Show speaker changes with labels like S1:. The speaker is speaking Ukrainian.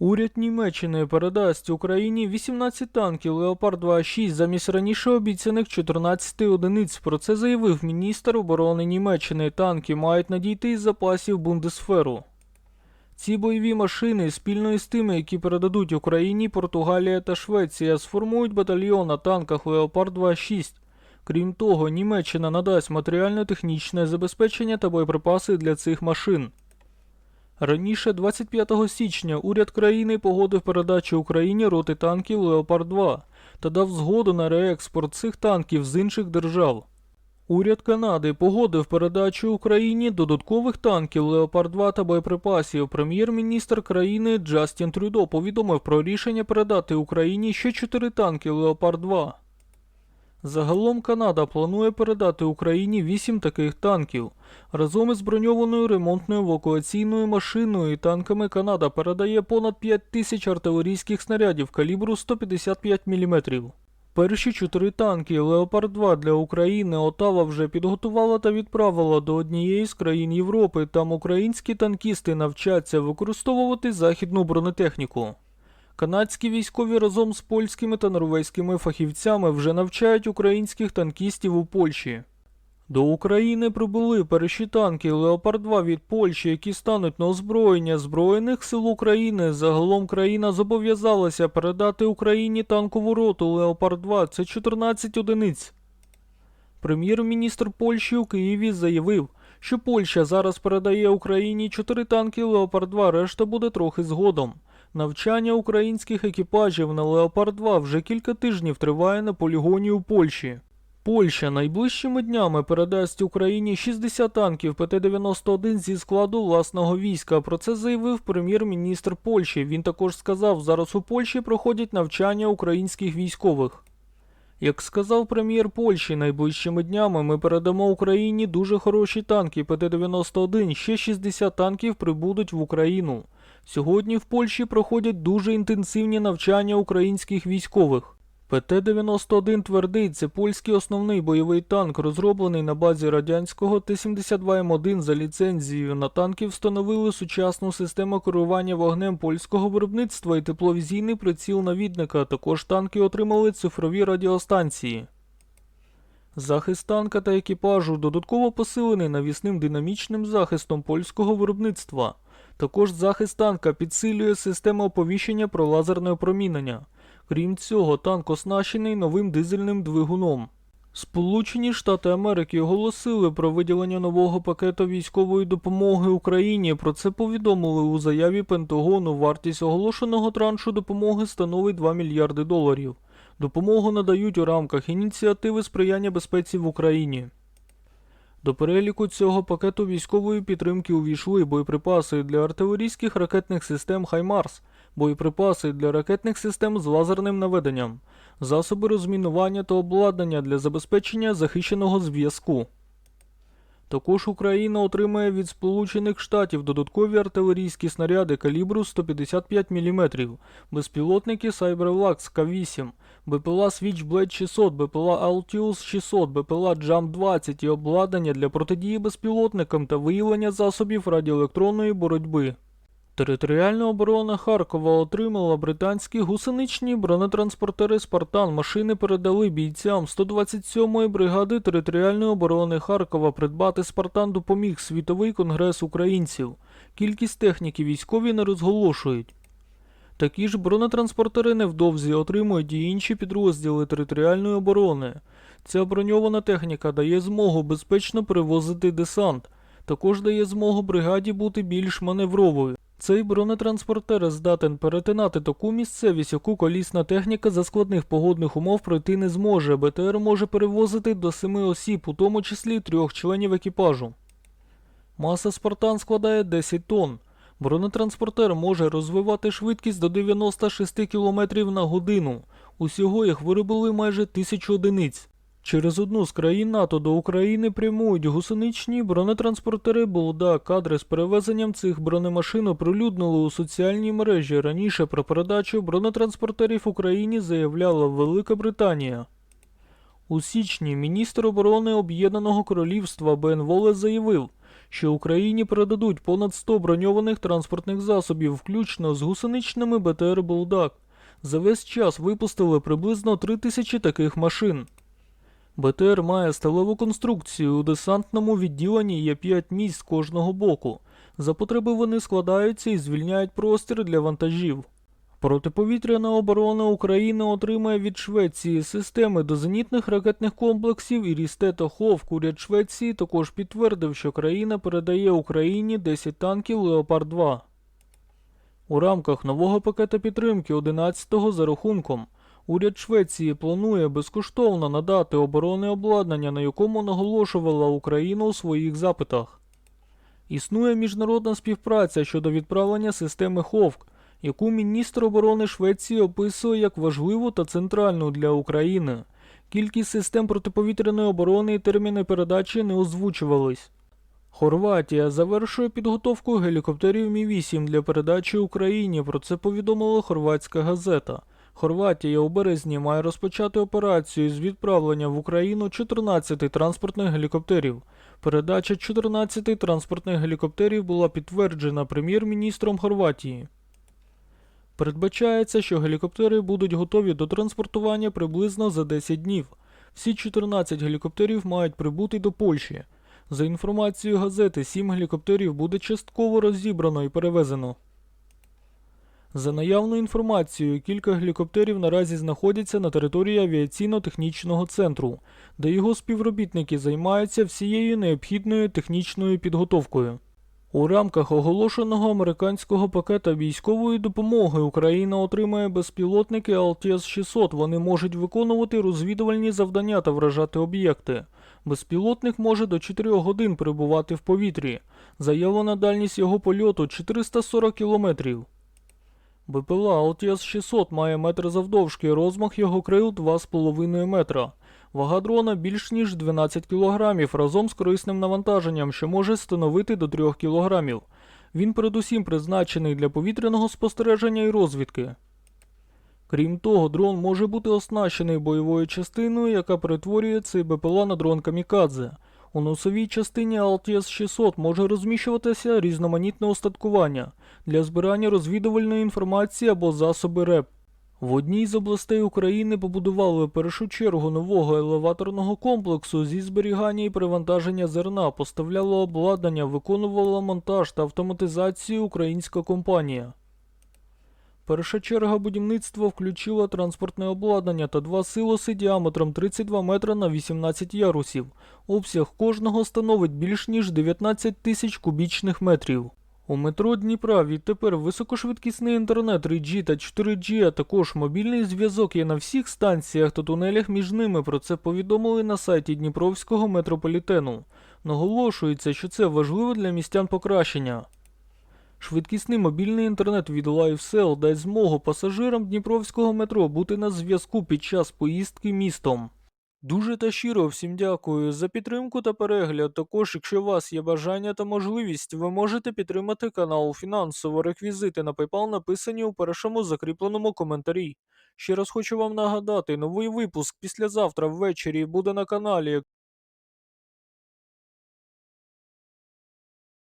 S1: Уряд Німеччини передасть Україні 18 танків Леопард 2.6 замість раніше обіцяних 14 одиниць. Про це заявив міністр оборони Німеччини. Танки мають надійти із запасів Бундесферу. Ці бойові машини спільно із тими, які передадуть Україні, Португалія та Швеція, сформують батальйон на танках Леопард 2.6. Крім того, Німеччина надасть матеріально-технічне забезпечення та боєприпаси для цих машин. Раніше, 25 січня, уряд країни погодив передачу Україні роти танків Леопард 2 та дав згоду на реекспорт цих танків з інших держав. Уряд Канади погодив передачу Україні додаткових танків Леопард 2 та боєприпасів. Прем'єр-міністр країни Джастін Трюдо повідомив про рішення передати Україні ще 4 танки Леопард 2. Загалом Канада планує передати Україні 8 таких танків. Разом із броньованою ремонтною евакуаційною машиною і танками Канада передає понад 5 тисяч артилерійських снарядів калібру 155 мм. Перші чотири танки Леопард 2 для України Отава вже підготувала та відправила до однієї з країн Європи. Там українські танкісти навчаться використовувати західну бронетехніку. Канадські військові разом з польськими та норвезькими фахівцями вже навчають українських танкістів у Польщі. До України прибули перші танки Леопард 2 від Польщі, які стануть на озброєння Збройних сил України. Загалом країна зобов'язалася передати Україні танкову роту Леопард 2 це 14 одиниць. Прем'єр-міністр Польщі у Києві заявив, що Польща зараз передає Україні 4 танки Леопард 2, решта буде трохи згодом. Навчання українських екіпажів на Леопард 2 вже кілька тижнів триває на полігоні у Польщі. Польща найближчими днями передасть Україні 60 танків ПТ-91 зі складу власного війська. Про це заявив прем'єр-міністр Польщі. Він також сказав, зараз у Польщі проходять навчання українських військових. Як сказав прем'єр Польщі, найближчими днями ми передамо Україні дуже хороші танки ПТ-91, ще 60 танків прибудуть в Україну. Сьогодні в Польщі проходять дуже інтенсивні навчання українських військових. ПТ-91 твердий це польський основний бойовий танк, розроблений на базі радянського Т-72М1 за ліцензією. На танки встановили сучасну систему керування вогнем польського виробництва і тепловізійний приціл навідника. Також танки отримали цифрові радіостанції. Захист танка та екіпажу додатково посилений навісним динамічним захистом польського виробництва. Також захист танка підсилює систему оповіщення про лазерне опромінення. Крім цього, танк оснащений новим дизельним двигуном. Сполучені Штати Америки оголосили про виділення нового пакету військової допомоги Україні. Про це повідомили у заяві Пентагону. Вартість оголошеного траншу допомоги становить 2 мільярди доларів. Допомогу надають у рамках ініціативи сприяння безпеці в Україні. До переліку цього пакету військової підтримки увійшли боєприпаси для артилерійських ракетних систем Хаймарс, боєприпаси для ракетних систем з лазерним наведенням, засоби розмінування та обладнання для забезпечення захищеного зв'язку. Також Україна отримає від Сполучених Штатів додаткові артилерійські снаряди калібру 155 мм, безпілотники Cyberlux К-8, БПЛА Switchblade 600, БПЛА Altius 600, БПЛА Jump 20 і обладнання для протидії безпілотникам та виявлення засобів радіоелектронної боротьби. Територіальна оборона Харкова отримала британські гусеничні бронетранспортери Спартан. Машини передали бійцям 127-ї бригади територіальної оборони Харкова. Придбати Спартан допоміг Світовий конгрес українців. Кількість техніки військові не розголошують. Такі ж бронетранспортери невдовзі отримують і інші підрозділи територіальної оборони. Ця броньована техніка дає змогу безпечно перевозити десант. Також дає змогу бригаді бути більш маневровою. Цей бронетранспортер здатен перетинати таку місцевість, яку колісна техніка за складних погодних умов пройти не зможе. БТР може перевозити до семи осіб, у тому числі трьох членів екіпажу. Маса Спартан складає 10 тонн. Бронетранспортер може розвивати швидкість до 96 км на годину. Усього їх виробили майже тисячу одиниць. Через одну з країн НАТО до України прямують гусеничні бронетранспортери Булда. Кадри з перевезенням цих бронемашин оприлюднили у соціальній мережі. Раніше про передачу бронетранспортерів Україні заявляла Велика Британія. У січні міністр оборони Об'єднаного Королівства Бен Волес заявив, що Україні передадуть понад 100 броньованих транспортних засобів, включно з гусеничними БТР Булдак. За весь час випустили приблизно 3 тисячі таких машин. БТР має сталеву конструкцію. У десантному відділенні є 5 місць з кожного боку. За потреби вони складаються і звільняють простір для вантажів. Протиповітряна оборона України отримає від Швеції системи до зенітних ракетних комплексів і Рісте та Ховк. Уряд Швеції також підтвердив, що країна передає Україні 10 танків Леопард 2 У рамках нового пакета підтримки 11-го за рахунком уряд Швеції планує безкоштовно надати оборонне обладнання, на якому наголошувала Україна у своїх запитах. Існує міжнародна співпраця щодо відправлення системи Ховк, яку міністр оборони Швеції описує як важливу та центральну для України. Кількість систем протиповітряної оборони і терміни передачі не озвучувались. Хорватія завершує підготовку гелікоптерів Мі-8 для передачі Україні. Про це повідомила хорватська газета. Хорватія у березні має розпочати операцію з відправлення в Україну 14 транспортних гелікоптерів. Передача 14 транспортних гелікоптерів була підтверджена прем'єр-міністром Хорватії. Передбачається, що гелікоптери будуть готові до транспортування приблизно за 10 днів. Всі 14 гелікоптерів мають прибути до Польщі. За інформацією газети, 7 гелікоптерів буде частково розібрано і перевезено. За наявною інформацією, кілька гелікоптерів наразі знаходяться на території авіаційно-технічного центру, де його співробітники займаються всією необхідною технічною підготовкою. У рамках оголошеного американського пакета військової допомоги Україна отримає безпілотники LTS-600. Вони можуть виконувати розвідувальні завдання та вражати об'єкти. Безпілотник може до 4 годин перебувати в повітрі. Заявлена дальність його польоту 440 кілометрів. БПЛА LTS-600 має метр завдовжки, розмах його крил 2,5 метра. Вага дрона більш ніж 12 кг разом з корисним навантаженням, що може становити до 3 кг. Він передусім призначений для повітряного спостереження і розвідки. Крім того, дрон може бути оснащений бойовою частиною, яка перетворює цей БПЛА на дрон камікадзе. У носовій частині LTS-600 може розміщуватися різноманітне устаткування для збирання розвідувальної інформації або засоби РЕП. В одній з областей України побудували в першу чергу нового елеваторного комплексу зі зберігання і перевантаження зерна, поставляло обладнання, виконувала монтаж та автоматизацію українська компанія. Перша черга будівництва включила транспортне обладнання та два силоси діаметром 32 метра на 18 ярусів. Обсяг кожного становить більш ніж 19 тисяч кубічних метрів. У метро Дніпра відтепер високошвидкісний інтернет 3G та 4G, а також мобільний зв'язок є на всіх станціях та тунелях між ними. Про це повідомили на сайті Дніпровського метрополітену. Наголошується, що це важливо для містян покращення. Швидкісний мобільний інтернет від LiveSell дасть змогу пасажирам Дніпровського метро бути на зв'язку під час поїздки містом. Дуже та щиро всім дякую за підтримку та перегляд. Також, якщо у вас є бажання та можливість, ви можете підтримати канал фінансово. Реквізити на PayPal написані у першому закріпленому коментарі. Ще раз хочу вам нагадати, новий випуск післязавтра ввечері буде на каналі.